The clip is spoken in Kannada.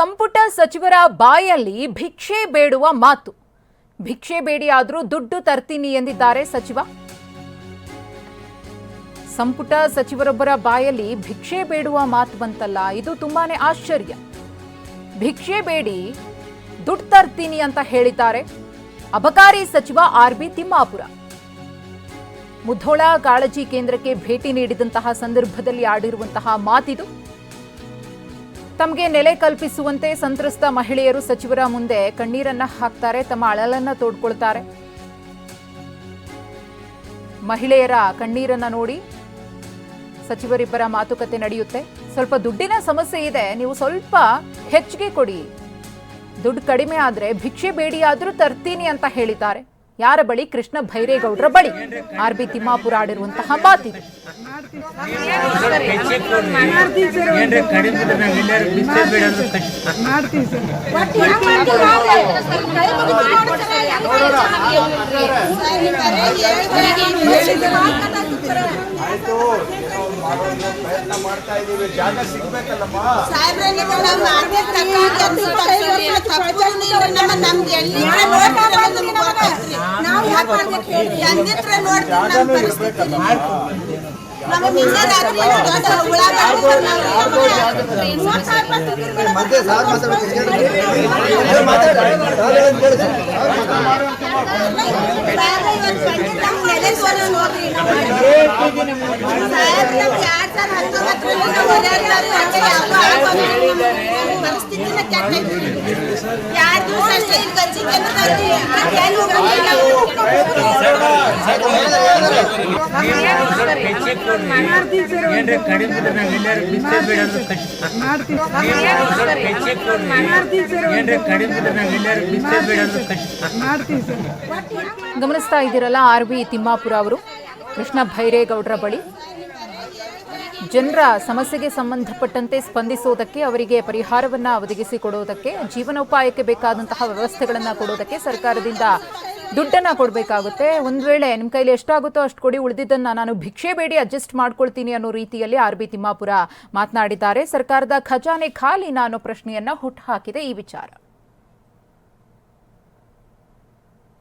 ಸಂಪುಟ ಸಚಿವರ ಬಾಯಲ್ಲಿ ಭಿಕ್ಷೆ ಬೇಡುವ ಮಾತು. ಭಿಕ್ಷೆ ಬೇಡಿಯಾದರೂ ದುಡ್ಡು ತರ್ತೀನಿ ಎಂದಿದ್ದಾರೆ ಸಚಿವ. ಸಂಪುಟ ಸಚಿವರೊಬ್ಬರ ಬಾಯಲ್ಲಿ ಭಿಕ್ಷೆ ಬೇಡುವ ಮಾತು ಬಂತಲ್ಲ, ಇದು ತುಂಬಾನೇ ಆಶ್ಚರ್ಯ. ಭಿಕ್ಷೆ ಬೇಡಿ, ದುಡ್ಡು ತರ್ತೀನಿ ಅಂತ ಹೇಳಿದ್ದಾರೆ ಅಬಕಾರಿ ಸಚಿವ ಆರ್ ಬಿ ತಿಮ್ಮಾಪುರ. ಮುಧೋಳ ಕಾಳಜಿ ಕೇಂದ್ರಕ್ಕೆ ಭೇಟಿ ನೀಡಿದಂತಹ ಸಂದರ್ಭದಲ್ಲಿ ಆಡಿರುವಂತಹ ಮಾತಿದು. ತಮಗೆ ನೆಲೆ ಕಲ್ಪಿಸುವಂತೆ ಸಂತ್ರಸ್ತ ಮಹಿಳೆಯರು ಸಚಿವರ ಮುಂದೆ ಕಣ್ಣೀರನ್ನ ಹಾಕ್ತಾರೆ, ತಮ್ಮ ಅಳಲನ್ನ ತೋಡ್ಕೊಳ್ತಾರೆ. ಮಹಿಳೆಯರ ಕಣ್ಣೀರನ್ನ ನೋಡಿ ಸಚಿವರಿಬ್ಬರ ಮಾತುಕತೆ ನಡೆಯುತ್ತೆ. ಸ್ವಲ್ಪ ದುಡ್ಡಿನ ಸಮಸ್ಯೆ ಇದೆ, ನೀವು ಸ್ವಲ್ಪ ಹೆಚ್ಚಿಗೆ ಕೊಡಿ. ದುಡ್ಡು ಕಡಿಮೆ ಆದ್ರೆ, ಭಿಕ್ಷೆ ಬೇಡಿ ತರ್ತೀನಿ ಅಂತ ಹೇಳಿದ್ದಾರೆ. ಯಾರ ಬಳಿ ಕೃಷ್ಣ ಭೈರೇಗೌಡರ ಬಳಿ? ಆರ್ ಬಿ ತಿಮ್ಮಾಪುರ ಆಡಿರುವಂತಹ ಮಾತಿ ಪ್ರಯತ್ನ ಮಾಡ್ತಾ ಇದೀವಿ ಜಾಗ ಸಿಗ್ಬೇಕಲ್ಲಮ್ಮ ಸಾಹೇಬ್ರೆ ನಮ್ಗೆ ನಮ್ಮ ಮಾಡ್ಬೇಕು ಹೇಳ್ರಿ? ನಮ್ಮ ಪರಿಸ್ಥಿತಿ. ನಮಗೆ ನಿನ್ನೆ ರಾತ್ರಿ ಪರಿಸ್ಥಿತಿನ. ಗಮನಿಸ್ತಾ ಇದ್ದೀರಲ್ಲ ಆರ್ ಬಿ ತಿಮ್ಮಾಪುರ ಅವರು ಕೃಷ್ಣ ಭೈರೇಗೌಡರ ಬಳಿ. ಜನರ ಸಮಸ್ಯೆಗೆ ಸಂಬಂಧಪಟ್ಟಂತೆ ಸ್ಪಂದಿಸುವುದಕ್ಕೆ ಅವರಿಗೆ ಪರಿಹಾರವನ್ನು ಒದಗಿಸಿಕೊಡುವುದಕ್ಕೆ, ಜೀವನೋಪಾಯಕ್ಕೆ ಬೇಕಾದಂತಹ ವ್ಯವಸ್ಥೆಗಳನ್ನು ಕೊಡೋದಕ್ಕೆ ಸರ್ಕಾರದಿಂದ ದುಡ್ಡನ್ನು ಕೊಡಬೇಕಾಗುತ್ತೆ. ಒಂದು ವೇಳೆ ನಿಮ್ಮ ಕೈಲಿ ಎಷ್ಟಾಗುತ್ತೋ ಅಷ್ಟು ಕೊಡಿ, ಉಳಿದಿದ್ದನ್ನು ನಾನು ಭಿಕ್ಷೆ ಬೇಡಿ ಅಡ್ಜಸ್ಟ್ ಮಾಡ್ಕೊಳ್ತೀನಿ ಅನ್ನೋ ರೀತಿಯಲ್ಲಿ ಆರ್ ಬಿ ತಿಮ್ಮಾಪುರ ಮಾತನಾಡಿದ್ದಾರೆ. ಸರ್ಕಾರದ ಖಜಾನೆ ಖಾಲಿನ ಅನ್ನೋ ಪ್ರಶ್ನೆಯನ್ನ ಹುಟ್ಟುಹಾಕಿದೆ ಈ ವಿಚಾರ.